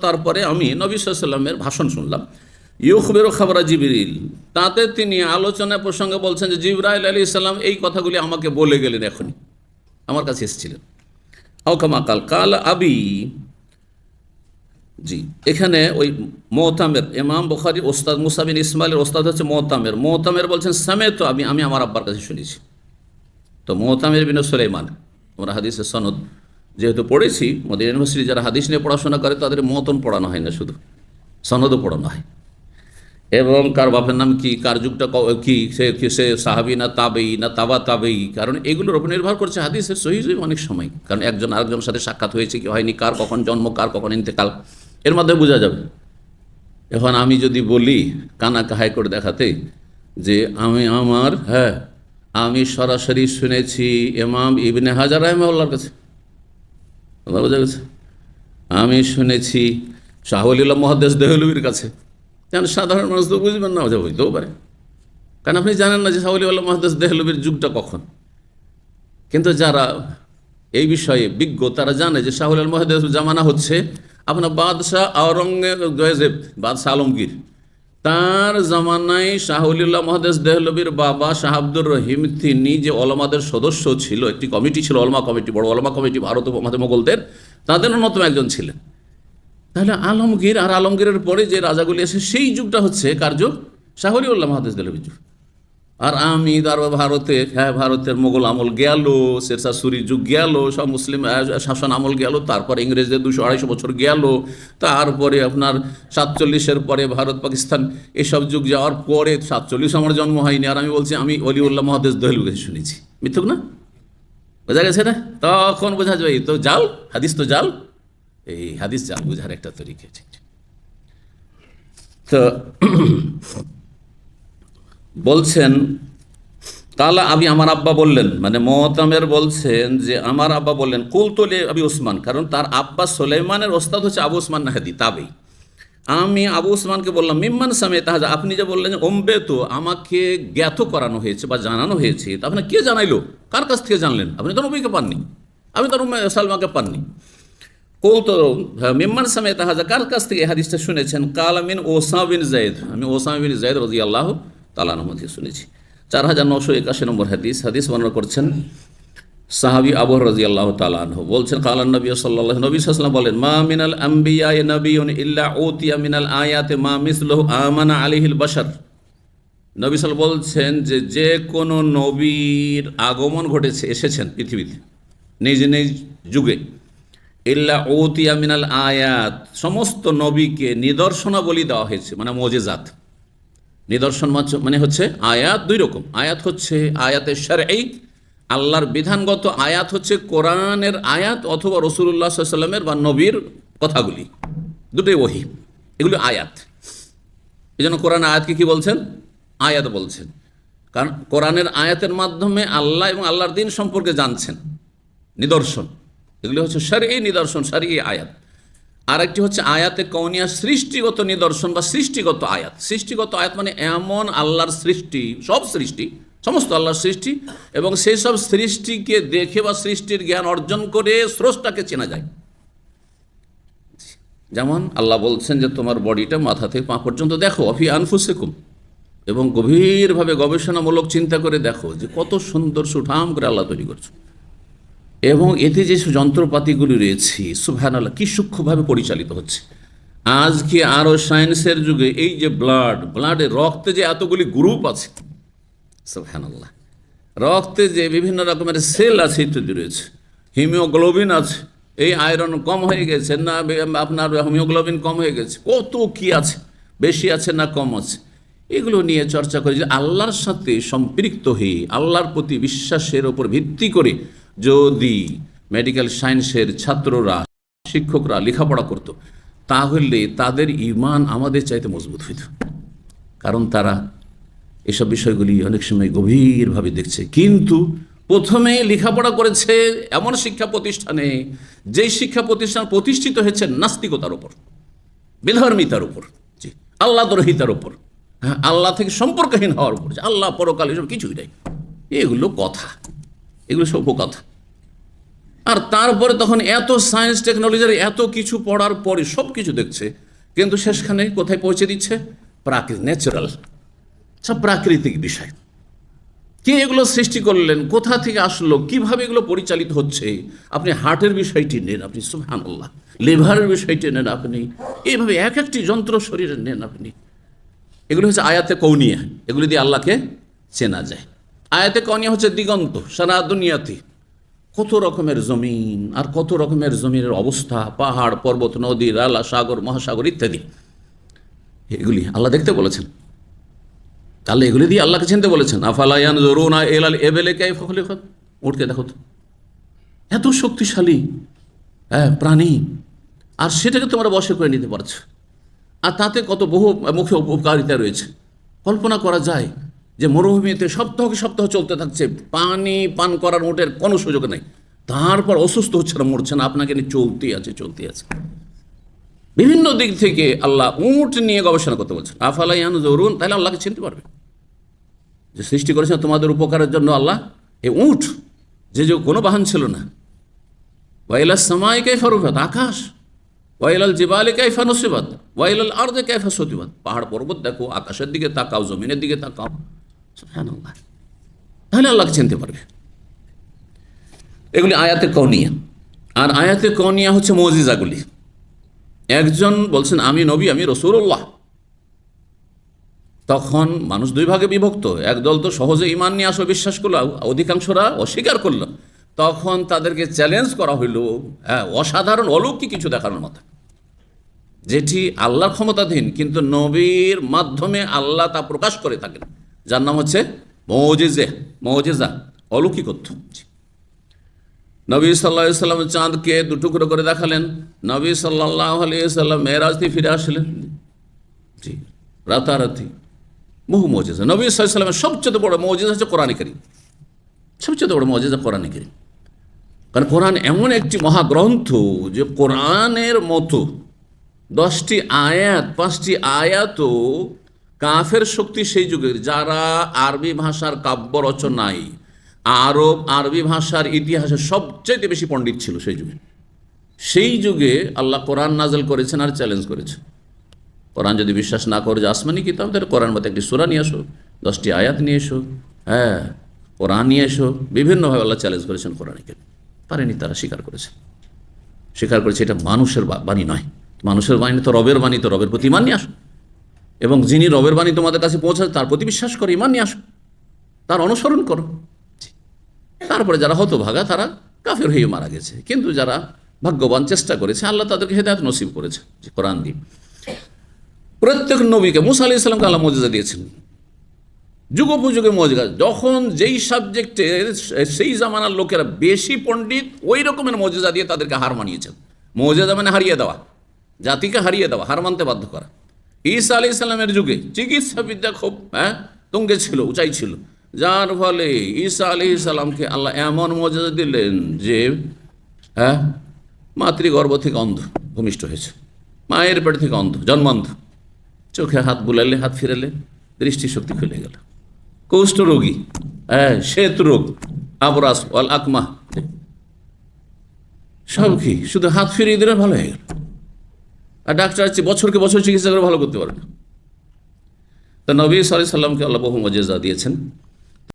তারপরে আমি নবী সাল্লামের ভাষণ শুনলাম। ইউখবের খাবরা জিবরিল। তাতে তিনি আলোচনা প্রসঙ্গে বলছেন যে, জিবরাইল আলী ইসলাম এই কথাগুলি আমাকে বলে গেলেন এখনই। আমার কাছে এসেছিলেন। আউকামা কাল কাল আবি। জি, এখানে ওই মোহতামের ইমাম বুখারি, ওস্তাদ মুসাবিন ইসমাইলের ওস্তাদ হচ্ছে মোহতামের মোহতামের বলছেন সামে তো আমি আমি আমার আব্বার কাছে শুনেছি। তো মোহতামের বিন সুলাইমান আমরা হাদিসের সনদ যেহেতু পড়েছি মোদী ইউনিভার্সিটি যারা হাদিস নিয়ে পড়াশোনা করে, তাদের মতন পড়ানো হয় না শুধু। সনদও পড়ানো হয়। এবং কার বাপের নাম কি, কার যুগটা ক- সে সে সাহাবি না তাবেই না তাবা তাবেই কারণ এগুলোর উপর নির্ভর করছে হাদিসের সহি অনেক সময়। কারণ একজন আরেকজনের সাথে সাক্ষাৎ হয়েছে কি হয়নি, কার কখন জন্ম, কার কখন ইন্তেকাল, এর মাধ্যমে বোঝা যাবে। এখন আমি যদি বলি কানা কাহাই করে দেখাতে যে আমি আমার হ্যাঁ আমি সরাসরি শুনেছি এমাম ইবনে হাজার রহমাউল্লার কাছে। কথা বোঝা গেছে। আমি শুনেছি শাহুলিল্লাহ মহাদেশ দেহলুবির কাছে। কেন সাধারণ মানুষ তো বুঝবেন না যে বুঝতেও পারে। কারণ আপনি জানেন না যে শাহুলিউল্লাহ মহাদেশ দেহলুবির যুগটা কখন। কিন্তু যারা এই বিষয়ে বিজ্ঞ, তারা জানে যে শাহুল মহাদেশ জামানা হচ্ছে আপনার বাদশাহ আওরঙ্গজেব, বাদশাহ আলমগীর। তার জামানায় শাহুলিল্লাহ মহাদেশ দেহলবির বাবা শাহ আব্দুর রহিম তিনি যে অলমাদের সদস্য ছিল, একটি কমিটি ছিল অলমা কমিটি, বড় অলমা কমিটি, ভারত মহাদে মোগলদের, তাদের অন্যতম একজন ছিলেন। তাহলে আলমগীর আর আলমগীরের পরে যে রাজাগুলি আছে সেই যুগটা হচ্ছে কার্য যুগ? শাহরিউল্লাহ মহাদেশ দেহলবির যুগ। আর আমি তারপর ভারতে হ্যাঁ ভারতের মোগল আমল গেল, শেরশাহ সুরির যুগ গেল, সব মুসলিম শাসন আমল গেল, তারপর ইংরেজদের দুশো আড়াইশো বছর গেল, তারপরে আপনার সাতচল্লিশের পরে ভারত, পাকিস্তান, এসব যুগ যাওয়ার পরে সাতচল্লিশ আমার জন্ম হয়নি, আর আমি বলছি, আমি অলিউল্লাহ মহাদেশ দহলু কাছে শুনেছি। মিথ্যুক না? বোঝা গেছে না? তখন বোঝা যায় তো জাল, হাদিস তো জাল। এই হাদিস জাল বোঝার একটা ঠিক ঠিক। তো বলছেন, তাহলে আমি আমার আব্বা বললেন। মানে মহতামের বলছেন যে, আমার আব্বা বললেন কুলতলে আবি ওসমান কারণ তার আব্বা সোলেমানের ওস্তাদ হচ্ছে আবু ওসমান নাহাদি তাবেই। আমি আবু ওসমানকে বললাম, মিম্মান সামে তাহাজা আপনি যে বললেন যে ওম্বে তো আমাকে জ্ঞাত করানো হয়েছে বা জানানো হয়েছে। তা আপনার কে জানাইলো? কার কাছ থেকে জানলেন? আপনি তো নবীকে পাননি। আমি তো সালমাকে পাননি। কৌত মিম্মান সামে তাহাজা কার কাছ থেকে হাদিসটা শুনেছেন? কালামিন ওসামা বিন জায়দ আমি ওসামা বিন জায়দ রাজি আল্লাহ তালার মধ্যে শুনেছি। চার হাজার নশো একাশি নম্বর হাদিস হাদিস বর্ণনা করছেন সাহাবি আবর রাজি আল্লাহ তালাহ বলছেন কালান নবী সাল্লাহ নবী সাল্লাম বলেন, মা মিনাল আম্বিয়া নবীন ইল্লা ওতিয়া মিনাল আয়াতে মা মিসলহ আমানা আলিহিল বাসার নবী সাল বলছেন যে যে কোনো নবীর আগমন ঘটেছে, এসেছেন পৃথিবীতে, নিজ নিজ যুগে। ইল্লা ওতিয়া মিনাল আয়াত, সমস্ত নবীকে নিদর্শনাবলী দেওয়া হয়েছে মানে মজেজাত। নিদর্শন মানে হচ্ছে আয়াত দুই রকম। আয়াত হচ্ছে আয়াতের সার এই আল্লাহর বিধানগত আয়াত হচ্ছে কোরআনের আয়াত অথবা রসুল্লাহ সাল্লামের বা নবীর কথাগুলি। দুটোই ওহি। এগুলি আয়াত। এই জন্য কোরআন আয়াতকে কি বলছেন? আয়াত বলছেন। কারণ কোরআনের আয়াতের মাধ্যমে আল্লাহ এবং আল্লাহর দিন সম্পর্কে জানছেন। নিদর্শন। এগুলি হচ্ছে সারি নিদর্শন সারি আয়াত। আর একটি হচ্ছে আয়াতে কৌনিয়া সৃষ্টিগত নিদর্শন বা সৃষ্টিগত আয়াত। সৃষ্টিগত আয়াত মানে এমন আল্লাহর সৃষ্টি, সব সৃষ্টি, সমস্ত আল্লাহর সৃষ্টি, এবং সেই সব সৃষ্টিকে দেখে বা সৃষ্টির জ্ঞান অর্জন করে স্রষ্টাকে চেনা যায়। যেমন আল্লাহ বলছেন যে, তোমার বডিটা মাথা থেকে পা পর্যন্ত দেখো, অফি আনফুসেকুম। এবং গভীরভাবে গবেষণামূলক চিন্তা করে দেখো যে, কত সুন্দর সুঠাম করে আল্লাহ তৈরি করছ। এবং এতে যে যন্ত্রপাতিগুলি রয়েছে সুভান আল্লাহ কি সূক্ষ্মভাবে পরিচালিত হচ্ছে। আজকে আরও সায়েন্সের যুগে এই যে ব্লাড, ব্লাডে রক্তে যে এতগুলি গ্রুপ আছে সুভান আল্লাহ রক্তে যে বিভিন্ন রকমের সেল আছে ইত্যাদি রয়েছে হিমিওগ্লোবিন আছে, এই আয়রন কম হয়ে গেছে, না আপনার হিমিওগ্লোবিন কম হয়ে গেছে, কত কি আছে, বেশি আছে না কম আছে, এগুলো নিয়ে চর্চা করে যে আল্লাহর সাথে সম্পৃক্ত হয়ে, আল্লাহর প্রতি বিশ্বাসের ওপর ভিত্তি করে যদি মেডিকেল সায়েন্সের ছাত্ররা, শিক্ষকরা লেখাপড়া করত, তাহলে তাদের ইমান আমাদের চাইতে মজবুত হইত। কারণ তারা এসব বিষয়গুলি অনেক সময় গভীরভাবে দেখছে। কিন্তু প্রথমে লেখাপড়া করেছে এমন শিক্ষা প্রতিষ্ঠানে, যেই শিক্ষা প্রতিষ্ঠান প্রতিষ্ঠিত হয়েছে নাস্তিকতার উপর বিধর্মিতার উপর, জি আল্লাহ দরহিতার উপর হ্যাঁ আল্লাহ থেকে সম্পর্কহীন হওয়ার উপর আল্লাহ পরকাল এসব কিছুই নাই। এগুলো কথা। এগুলো সব কথা। আর তারপরে তখন এত সায়েন্স টেকনোলজির এত কিছু পড়ার পরে সব কিছু দেখছে, কিন্তু শেষখানে কোথায় পৌঁছে দিচ্ছে? প্রাকৃতিক ন্যাচারাল সব প্রাকৃতিক বিষয়। কে এগুলো সৃষ্টি করলেন? কোথা থেকে আসলো? কীভাবে এগুলো পরিচালিত হচ্ছে? আপনি হার্টের বিষয়টি নেন আপনি সুহানুল্লাহ লিভারের বিষয়টি নেন আপনি। এইভাবে এক একটি যন্ত্র শরীরে নেন আপনি। এগুলো হচ্ছে আয়াতে কৌনিয়া। এগুলি দিয়ে আল্লাহকে চেনা যায়। আয়াতে কৌনিয়া হচ্ছে দিগন্ত, সারা দুনিয়াতে। কত রকমের জমিন আর কত রকমের জমিনের অবস্থা, পাহাড়, পর্বত, নদী রালা সাগর, মহাসাগর ইত্যাদি। এগুলি আল্লাহ দেখতে বলেছেন। তাহলে এগুলি দিয়ে আল্লাহকে চিনতে বলেছেন। আফালায়ান এলাল এবেলে কে ফখলে উঠকে দেখো তো। এত শক্তিশালী হ্যাঁ প্রাণী। আর সেটাকে তোমরা বসে করে নিতে পারছ। আর তাতে কত বহু মুখে উপকারিতা রয়েছে। কল্পনা করা যায়। যে মরুভূমিতে সপ্তাহকে সপ্তাহ চলতে থাকছে, পানি পান করার মোটের কোনো সুযোগ নেই। তারপর অসুস্থ হচ্ছে না, মরছে না, আপনাকে নিয়ে চলতেই আছে চলতেই আছে। বিভিন্ন দিক থেকে আল্লাহ উঁট নিয়ে গবেষণা করতে বলছেন। আফালাইয়ান জরুন তাহলে আল্লাহকে চিনতে পারবে। যে সৃষ্টি করেছেন তোমাদের উপকারের জন্য আল্লাহ এ উঁট, যে যে কোনো বাহন ছিল না। ওয়াইলা সামাই কাইফা আকাশ। ওয়াইলাল জিবালে কাইফা নসিবাত। ওয়াইলাল আর্দে কাইফা সতিবাত। পাহাড় পর্বত দেখো, আকাশের দিকে তাকাও, জমিনের দিকে তাকাও। সুবহানাল্লাহ। তাহলে আল্লাহকে চিনতে পারবে। এগুলি আয়াতে কনিয়া আর আয়াতে কনিয়া হচ্ছে মজিজাগুলি। একজন বলছেন, আমি নবী, আমি রসুল্লাহ তখন মানুষ দুই ভাগে বিভক্ত। একদল তো সহজে ইমান নিয়ে আসো বিশ্বাস করল, অধিকাংশরা অস্বীকার করল। তখন তাদেরকে চ্যালেঞ্জ করা হইল হ্যাঁ অসাধারণ, অলৌকিক কিছু দেখানোর মতো। যেটি আল্লাহর ক্ষমতাধীন, কিন্তু নবীর মাধ্যমে আল্লাহ তা প্রকাশ করে থাকেন। যার নাম হচ্ছে মৌজেজে, মৌজেজা, অলৌকিকত্ব। নবী সাল্লাহ সাল্লাম চাঁদকে দুটুকরো করে দেখালেন। নবী সাল্লাহ আলিয়া সাল্লাম মেয়েরাজ দিয়ে ফিরে আসলেন। জি, রাতারাতি, বহু মৌজেজা। নবী সাল্লামের সবচেয়ে বড় মৌজেজা হচ্ছে কোরআন করিম। সবচেয়ে বড় মৌজেজা কোরআন করিম। কারণ কোরআন এমন একটি মহাগ্রন্থ যে কোরআনের মতো দশটি আয়াত, পাঁচটি আয়াতও কাফের শক্তি সেই যুগের, যারা আরবি ভাষার কাব্য রচনায়, আরব আরবি ভাষার ইতিহাসে সবচেয়ে বেশি পণ্ডিত ছিল সেই যুগে। সেই যুগে আল্লাহ কোরআন নাজল করেছেন আর চ্যালেঞ্জ করেছেন। কোরআন যদি বিশ্বাস না করে যে আসমানি কিতাব, তাহলে কোরআন মতো একটি সুরা নিয়ে আসো দশটি আয়াত নিয়ে এসো হ্যাঁ কোরআন নিয়ে এসো, বিভিন্নভাবে আল্লাহ চ্যালেঞ্জ করেছেন কোরআনকে। পারেনি তারা, স্বীকার করেছে। স্বীকার করেছে এটা মানুষের বাণী নয়। মানুষের বাণী তো রবের বাণী, তো রবের প্রতি ইমান নিয়ে আসো। এবং যিনি রবের বাণী তোমাদের কাছে পৌঁছায়, তার প্রতি বিশ্বাস করো ইমান নিয়ে আসো। তার অনুসরণ করো। তারপরে যারা হতভাগা, তারা কাফের হয়ে মারা গেছে। কিন্তু যারা ভাগ্যবান, চেষ্টা করেছে, আল্লাহ তাদেরকে হেদায়ত নসিব করেছে, যে কোরআন দিয়ে। প্রত্যেক নবীকে মুসা আলি ইসলামকে আল্লাহ মজা দিয়েছেন। যুগোপযোগে মজা যখন যেই সাবজেক্টে, সেই জামানার লোকেরা বেশি পণ্ডিত, ওই রকমের মজেজা দিয়ে তাদেরকে হার মানিয়েছেন। মজেজা মানে হারিয়ে দেওয়া। জাতিকে হারিয়ে দেওয়া, হার মানতে বাধ্য করা। ঈসা আলি ইসলামের যুগে চিকিৎসা বিদ্যা খুব হ্যাঁ তুঙ্গে ছিল, উঁচাই ছিল। যার ফলে ঈসা আলি ইসলামকে আল্লাহ এমন মজেজা দিলেন যে হ্যাঁ মাতৃগর্ভ থেকে অন্ধ, ভূমিষ্ঠ হয়েছে। মায়ের পেট থেকে অন্ধ, জন্মান্ধ। চোখে হাত বুলালে, হাত ফিরালে, দৃষ্টিশক্তি খুলে গেল। কুষ্ঠ রোগী হ্যাঁ শ্বেত রোগ, আবরাস ওয়াল আকমা। সব কি, শুধু হাত ফিরিয়ে দিলে ভালো হয়ে গেল? আর ডাক্তার আছে বছরকে বছর চিকিৎসা করে ভালো করতে পারে না। তা নবী সাল্লামকে আল্লাহ বহু মজেজা দিয়েছেন।